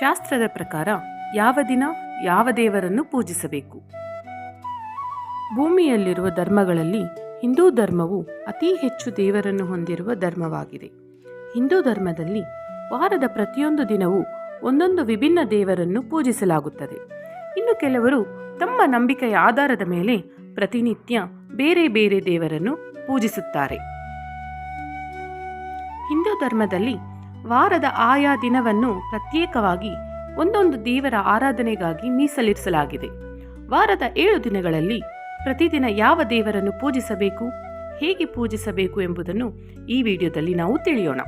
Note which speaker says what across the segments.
Speaker 1: ಶಾಸ್ತ್ರದ ಪ್ರಕಾರ ಯಾವ ದಿನ ಯಾವ ದೇವರನ್ನು ಪೂಜಿಸಬೇಕು? ಭೂಮಿಯಲ್ಲಿರುವ ಧರ್ಮಗಳಲ್ಲಿ ಹಿಂದೂ ಧರ್ಮವು ಅತಿ ಹೆಚ್ಚು ದೇವರನ್ನು ಹೊಂದಿರುವ ಧರ್ಮವಾಗಿದೆ. ಹಿಂದೂ ಧರ್ಮದಲ್ಲಿ ವಾರದ ಪ್ರತಿಯೊಂದು ದಿನವೂ ಒಂದೊಂದು ವಿಭಿನ್ನ ದೇವರನ್ನು ಪೂಜಿಸಲಾಗುತ್ತದೆ. ಇನ್ನು ಕೆಲವರು ತಮ್ಮ ನಂಬಿಕೆಯ ಆಧಾರದ ಮೇಲೆ ಪ್ರತಿನಿತ್ಯ ಬೇರೆ ಬೇರೆ ದೇವರನ್ನು ಪೂಜಿಸುತ್ತಾರೆ. ಹಿಂದೂ ಧರ್ಮದಲ್ಲಿ ವಾರದ ಆಯಾ ದಿನವನ್ನು ಪ್ರತ್ಯೇಕವಾಗಿ ಒಂದೊಂದು ದೇವರ ಆರಾಧನೆಗಾಗಿ ಮೀಸಲಿರಿಸಲಾಗಿದೆ. ವಾರದ ಏಳು ದಿನಗಳಲ್ಲಿ ಪ್ರತಿದಿನ ಯಾವ ದೇವರನ್ನು ಪೂಜಿಸಬೇಕು, ಹೇಗೆ ಪೂಜಿಸಬೇಕು ಎಂಬುದನ್ನು ಈ ವಿಡಿಯೋದಲ್ಲಿ ನಾವು ತಿಳಿಯೋಣ.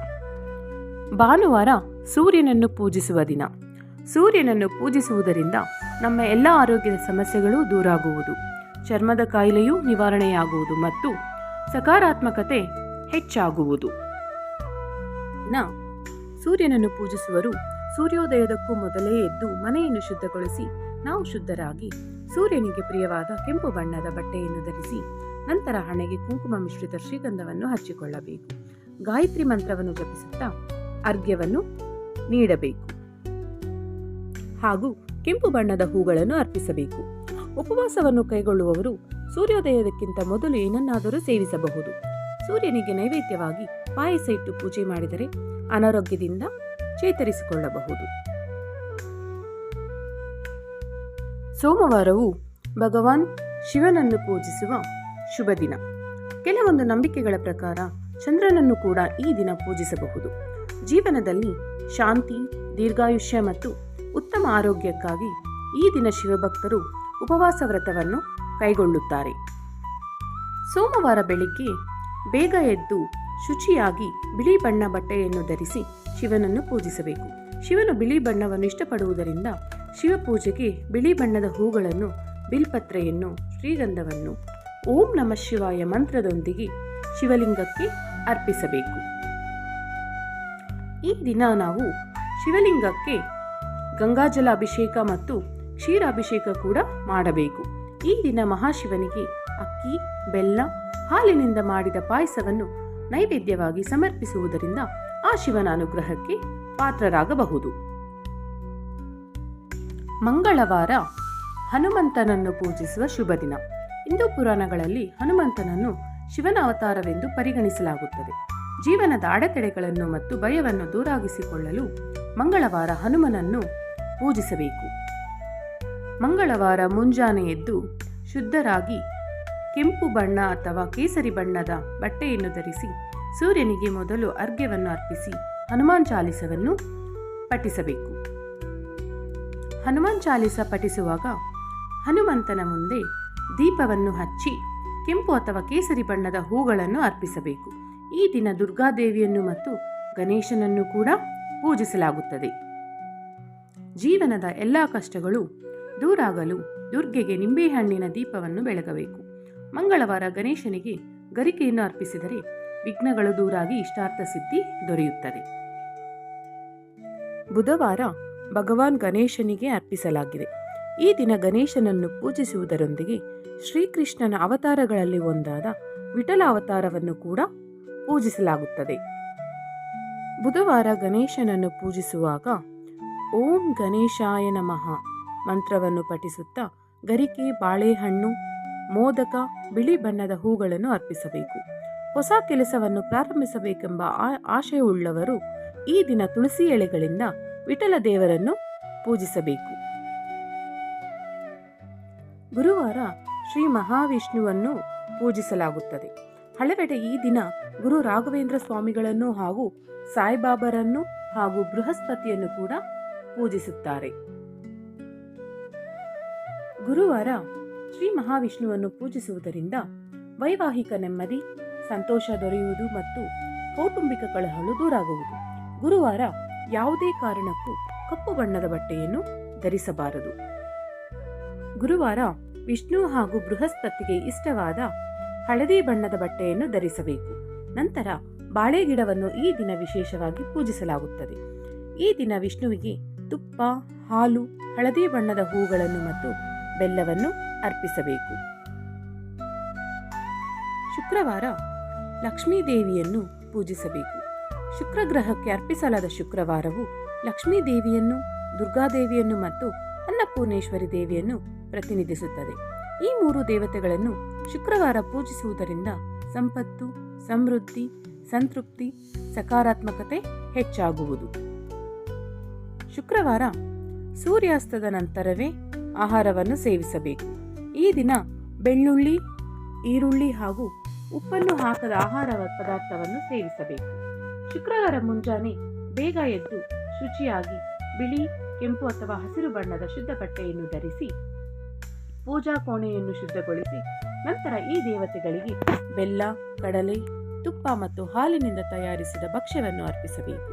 Speaker 1: ಭಾನುವಾರ ಸೂರ್ಯನನ್ನು ಪೂಜಿಸುವ ದಿನ. ಸೂರ್ಯನನ್ನು ಪೂಜಿಸುವುದರಿಂದ ನಮ್ಮ ಎಲ್ಲ ಆರೋಗ್ಯದ ಸಮಸ್ಯೆಗಳು ದೂರಾಗುವುದು. ಚರ್ಮದ ಕಾಯಿಲೆಯೂ ನಿವಾರಣೆಯಾಗುವುದು ಮತ್ತು ಸಕಾರಾತ್ಮಕತೆ ಹೆಚ್ಚಾಗುವುದು. ನ ಸೂರ್ಯನನ್ನು ಪೂಜಿಸುವರು. ಸೂರ್ಯೋದಯದಕ್ಕೂ ಮೊದಲೇ ಎದ್ದು ಮನೆಯನ್ನು ಶುದ್ಧಗೊಳಿಸಿ, ನಾವು ಶುದ್ಧರಾಗಿ ಸೂರ್ಯನಿಗೆ ಪ್ರಿಯವಾದ ಕೆಂಪು ಬಣ್ಣದ ಬಟ್ಟೆಯನ್ನು ಧರಿಸಿ, ನಂತರ ಹಣೆಗೆ ಕುಂಕುಮ ಮಿಶ್ರಿತ ಶ್ರೀಗಂಧವನ್ನು ಹಚ್ಚಿಕೊಳ್ಳಬೇಕು. ಗಾಯತ್ರಿ ಮಂತ್ರವನ್ನು ಜಪಿಸುತ್ತಾ ಅರ್ಘ್ಯವನ್ನು ನೀಡಬೇಕು. ಹಾಗೂ ಕೆಂಪು ಬಣ್ಣದ ಹೂಗಳನ್ನು ಅರ್ಪಿಸಬೇಕು. ಉಪವಾಸವನ್ನು ಕೈಗೊಳ್ಳುವವರು ಸೂರ್ಯೋದಯದಕ್ಕಿಂತ ಮೊದಲು ಏನನ್ನಾದರೂ ಸೇವಿಸಬಹುದು. ಸೂರ್ಯನಿಗೆ ನೈವೇದ್ಯವಾಗಿ ಪಾಯಸ ಇಟ್ಟು ಪೂಜೆ ಮಾಡಿದರೆ ಅನಾರೋಗ್ಯದಿಂದ ಚೇತರಿಸಿಕೊಳ್ಳಬಹುದು. ಸೋಮವಾರವು ಭಗವಾನ್ ಶಿವನನ್ನು ಪೂಜಿಸುವ ಶುಭ ದಿನ. ಕೆಲವೊಂದು ನಂಬಿಕೆಗಳ ಪ್ರಕಾರ ಚಂದ್ರನನ್ನು ಕೂಡ ಈ ದಿನ ಪೂಜಿಸಬಹುದು. ಜೀವನದಲ್ಲಿ ಶಾಂತಿ, ದೀರ್ಘಾಯುಷ್ಯ ಮತ್ತು ಉತ್ತಮ ಆರೋಗ್ಯಕ್ಕಾಗಿ ಈ ದಿನ ಶಿವಭಕ್ತರು ಉಪವಾಸ ವ್ರತವನ್ನು ಕೈಗೊಳ್ಳುತ್ತಾರೆ. ಸೋಮವಾರ ಬೆಳಿಗ್ಗೆ ಬೇಗ ಎದ್ದು ಶುಚಿಯಾಗಿ ಬಿಳಿ ಬಣ್ಣ ಬಟ್ಟೆಯನ್ನು ಧರಿಸಿ ಶಿವನನ್ನು ಪೂಜಿಸಬೇಕು. ಶಿವನು ಬಿಳಿ ಬಣ್ಣವನ್ನು ಇಷ್ಟಪಡುವುದರಿಂದ ಶಿವಪೂಜೆಗೆ ಬಿಳಿ ಬಣ್ಣದ ಹೂಗಳನ್ನು, ಬಿಲ್ಪತ್ರೆಯನ್ನು, ಶ್ರೀಗಂಧವನ್ನು, ಓಂ ನಮ ಶಿವಾಯ ಮಂತ್ರದೊಂದಿಗೆ ಶಿವಲಿಂಗಕ್ಕೆ ಅರ್ಪಿಸಬೇಕು. ಈ ದಿನ ನಾವು ಶಿವಲಿಂಗಕ್ಕೆ ಗಂಗಾಜಲ ಅಭಿಷೇಕ ಮತ್ತು ಕ್ಷೀರಾಭಿಷೇಕ ಕೂಡ ಮಾಡಬೇಕು. ಈ ದಿನ ಮಹಾಶಿವನಿಗೆ ಅಕ್ಕಿ, ಬೆಲ್ಲ ಹಾಲಿನಿಂದ ಮಾಡಿದ ಪಾಯಸವನ್ನು ನೈವೇದ್ಯವಾಗಿ ಸಮರ್ಪಿಸುವುದರಿಂದ ಆ ಶಿವನ ಅನುಗ್ರಹಕ್ಕೆ ಪಾತ್ರರಾಗಬಹುದು. ಮಂಗಳವಾರ ಹನುಮಂತನನ್ನು ಪೂಜಿಸುವ ಶುಭ ದಿನ. ಹಿಂದೂ ಪುರಾಣಗಳಲ್ಲಿ ಹನುಮಂತನನ್ನು ಶಿವನ ಅವತಾರವೆಂದು ಪರಿಗಣಿಸಲಾಗುತ್ತದೆ. ಜೀವನದ ಅಡೆತಡೆಗಳನ್ನು ಮತ್ತು ಭಯವನ್ನು ದೂರಾಗಿಸಿಕೊಳ್ಳಲು ಮಂಗಳವಾರ ಹನುಮನನ್ನು ಪೂಜಿಸಬೇಕು. ಮಂಗಳವಾರ ಮುಂಜಾನೆ ಎದ್ದು ಶುದ್ಧರಾಗಿ ಕೆಂಪು ಬಣ್ಣ ಅಥವಾ ಕೇಸರಿ ಬಣ್ಣದ ಬಟ್ಟೆಯನ್ನು ಧರಿಸಿ ಸೂರ್ಯನಿಗೆ ಮೊದಲು ಅರ್ಘ್ಯವನ್ನು ಅರ್ಪಿಸಿ ಹನುಮಾನ್ ಚಾಲಿಸವನ್ನು ಪಠಿಸಬೇಕು. ಹನುಮಾನ್ ಚಾಲಿಸ ಪಠಿಸುವಾಗ ಹನುಮಂತನ ಮುಂದೆ ದೀಪವನ್ನು ಹಚ್ಚಿ ಕೆಂಪು ಅಥವಾ ಕೇಸರಿ ಬಣ್ಣದ ಹೂಗಳನ್ನು ಅರ್ಪಿಸಬೇಕು. ಈ ದಿನ ದುರ್ಗಾದೇವಿಯನ್ನು ಮತ್ತು ಗಣೇಶನನ್ನು ಕೂಡ ಪೂಜಿಸಲಾಗುತ್ತದೆ. ಜೀವನದ ಎಲ್ಲ ಕಷ್ಟಗಳು ದೂರಾಗಲು ದುರ್ಗೆಗೆ ನಿಂಬೆಹಣ್ಣಿನ ದೀಪವನ್ನು ಬೆಳಗಬೇಕು. ಮಂಗಳವಾರ ಗಣೇಶನಿಗೆ ಗರಿಕೆಯನ್ನು ಅರ್ಪಿಸಿದರೆ ವಿಘ್ನಗಳು ದೂರಾಗಿ ಇಷ್ಟಾರ್ಥ ಸಿದ್ಧಿ ದೊರೆಯುತ್ತದೆ. ಬುಧವಾರ ಭಗವಾನ್ ಗಣೇಶನಿಗೆ ಅರ್ಪಿಸಲಾಗಿದೆ. ಈ ದಿನ ಗಣೇಶನನ್ನು ಪೂಜಿಸುವುದರೊಂದಿಗೆ ಶ್ರೀಕೃಷ್ಣನ ಅವತಾರಗಳಲ್ಲಿ ಒಂದಾದ ವಿಠಲ ಅವತಾರವನ್ನು ಕೂಡ ಪೂಜಿಸಲಾಗುತ್ತದೆ. ಬುಧವಾರ ಗಣೇಶನನ್ನು ಪೂಜಿಸುವಾಗ ಓಂ ಗಣೇಶಾಯ ನಮಃ ಮಂತ್ರವನ್ನು ಪಠಿಸುತ್ತಾ ಗರಿಕೆ, ಬಾಳೆಹಣ್ಣು ಮೋದಕ ಬಿಳಿ ಬಣ್ಣದ ಹೂಗಳನ್ನು ಅರ್ಪಿಸಬೇಕು. ಹೊಸ ಕೆಲಸವನ್ನು ಪ್ರಾರಂಭಿಸಬೇಕೆಂಬ ಆಶಯವುಳ್ಳವರು ಈ ದಿನ ತುಳಸಿ ಎಳೆಗಳಿಂದ ವಿಠಲ ದೇವರನ್ನು ಪೂಜಿಸಬೇಕು. ಗುರುವಾರ ಶ್ರೀ ಮಹಾವಿಷ್ಣುವನ್ನು ಪೂಜಿಸಲಾಗುತ್ತದೆ. ಹಲವೆಡೆ ಈ ದಿನ ಗುರು ರಾಘವೇಂದ್ರ ಸ್ವಾಮಿಗಳನ್ನು ಹಾಗೂ ಸಾಯಿಬಾಬರನ್ನು ಹಾಗೂ ಬೃಹಸ್ಪತಿಯನ್ನು ಕೂಡ ಪೂಜಿಸುತ್ತಾರೆ. ಗುರುವಾರ ಶ್ರೀ ಮಹಾವಿಷ್ಣುವನ್ನು ಪೂಜಿಸುವುದರಿಂದ ವೈವಾಹಿಕ ನೆಮ್ಮದಿ, ಸಂತೋಷ ದೊರೆಯುವುದು ಮತ್ತು ಕೌಟುಂಬಿಕ ಕಳಹಳು ದೂರಾಗುವುದು. ಗುರುವಾರ ಯಾವುದೇ ಕಾರಣಕ್ಕೂ ಕಪ್ಪು ಬಣ್ಣದ ಬಟ್ಟೆಯನ್ನು ಧರಿಸಬಾರದು. ಗುರುವಾರ ವಿಷ್ಣು ಹಾಗೂ ಬೃಹಸ್ಪತಿಗೆ ಇಷ್ಟವಾದ ಹಳದಿ ಬಣ್ಣದ ಬಟ್ಟೆಯನ್ನು ಧರಿಸಬೇಕು. ನಂತರ ಬಾಳೆ ಗಿಡವನ್ನು ಈ ದಿನ ವಿಶೇಷವಾಗಿ ಪೂಜಿಸಲಾಗುತ್ತದೆ. ಈ ದಿನ ವಿಷ್ಣುವಿಗೆ ತುಪ್ಪ, ಹಾಲು, ಹಳದಿ ಬಣ್ಣದ ಹೂಗಳನ್ನು ಮತ್ತು ಬೆಲ್ಲವನ್ನು ಅರ್ಪಿಸಬೇಕು. ಶುಕ್ರವಾರ ಲಕ್ಷ್ಮೀದೇವಿಯನ್ನು ಪೂಜಿಸಬೇಕು. ಶುಕ್ರಗ್ರಹಕ್ಕೆ ಅರ್ಪಿಸಲಾದ ಶುಕ್ರವಾರವು ಲಕ್ಷ್ಮೀ ದೇವಿಯನ್ನು ದುರ್ಗಾದೇವಿಯನ್ನು ಮತ್ತು ಅನ್ನಪೂರ್ಣೇಶ್ವರಿ ದೇವಿಯನ್ನು ಪ್ರತಿನಿಧಿಸುತ್ತದೆ. ಈ ಮೂರು ದೇವತೆಗಳನ್ನು ಶುಕ್ರವಾರ ಪೂಜಿಸುವುದರಿಂದ ಸಂಪತ್ತು, ಸಮೃದ್ಧಿ, ಸಂತೃಪ್ತಿ, ಸಕಾರಾತ್ಮಕತೆ ಹೆಚ್ಚಾಗುವುದು. ಶುಕ್ರವಾರ ಸೂರ್ಯಾಸ್ತದ ನಂತರವೇ ಆಹಾರವನ್ನು ಸೇವಿಸಬೇಕು. ಈ ದಿನ ಬೆಳ್ಳುಳ್ಳಿ, ಈರುಳ್ಳಿ ಹಾಗೂ ಉಪ್ಪನ್ನು ಹಾಕದ ಆಹಾರ ಪದಾರ್ಥವನ್ನು ಸೇವಿಸಬೇಕು. ಶುಕ್ರವಾರ ಮುಂಜಾನೆ ಬೇಗ ಎದ್ದು ಶುಚಿಯಾಗಿ ಬಿಳಿ, ಕೆಂಪು ಅಥವಾ ಹಸಿರು ಬಣ್ಣದ ಶುದ್ಧ ಬಟ್ಟೆಯನ್ನು ಧರಿಸಿ ಪೂಜಾ ಕೋಣೆಯನ್ನು ಶುದ್ಧಗೊಳಿಸಿ ನಂತರ ಈ ದೇವತೆಗಳಿಗೆ ಬೆಲ್ಲ, ಕಡಲೆ, ತುಪ್ಪ ಮತ್ತು ಹಾಲಿನಿಂದ ತಯಾರಿಸಿದ ಭಕ್ಷ್ಯವನ್ನು ಅರ್ಪಿಸಬೇಕು.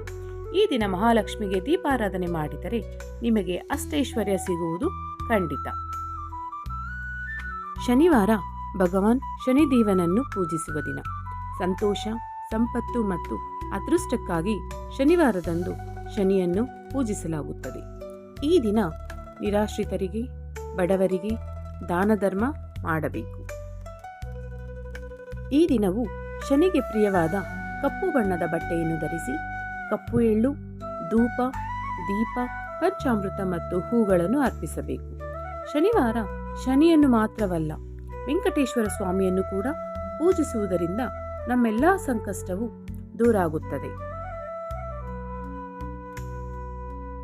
Speaker 1: ಈ ದಿನ ಮಹಾಲಕ್ಷ್ಮಿಗೆ ದೀಪಾರಾಧನೆ ಮಾಡಿದರೆ ನಿಮಗೆ ಅಷ್ಟೈಶ್ವರ್ಯ ಸಿಗುವುದು ಖಂಡಿತ. ಶನಿವಾರ ಭಗವಾನ್ ಶನಿದೇವನನ್ನು ಪೂಜಿಸುವ ದಿನ. ಸಂತೋಷ, ಸಂಪತ್ತು ಮತ್ತು ಅದೃಷ್ಟಕ್ಕಾಗಿ ಶನಿವಾರದಂದು ಶನಿಯನ್ನು ಪೂಜಿಸಲಾಗುತ್ತದೆ. ಈ ದಿನ ನಿರಾಶ್ರಿತರಿಗೆ, ಬಡವರಿಗೆ ದಾನ ಧರ್ಮ ಮಾಡಬೇಕು. ಈ ದಿನವು ಶನಿಗೆ ಪ್ರಿಯವಾದ ಕಪ್ಪು ಬಣ್ಣದ ಬಟ್ಟೆಯನ್ನು ಧರಿಸಿ, ಕಪ್ಪು ಎಳ್ಳು, ಧೂಪ, ದೀಪ, ಪಂಚಾಮೃತ ಮತ್ತು ಹೂಗಳನ್ನು ಅರ್ಪಿಸಬೇಕು. ಶನಿವಾರ ಶನಿಯನ್ನು ಮಾತ್ರವಲ್ಲ ವೆಂಕಟೇಶ್ವರ ಸ್ವಾಮಿಯನ್ನು ಕೂಡ ಪೂಜಿಸುವುದರಿಂದ ನಮ್ಮೆಲ್ಲ ಸಂಕಷ್ಟವು ದೂರಾಗುತ್ತದೆ.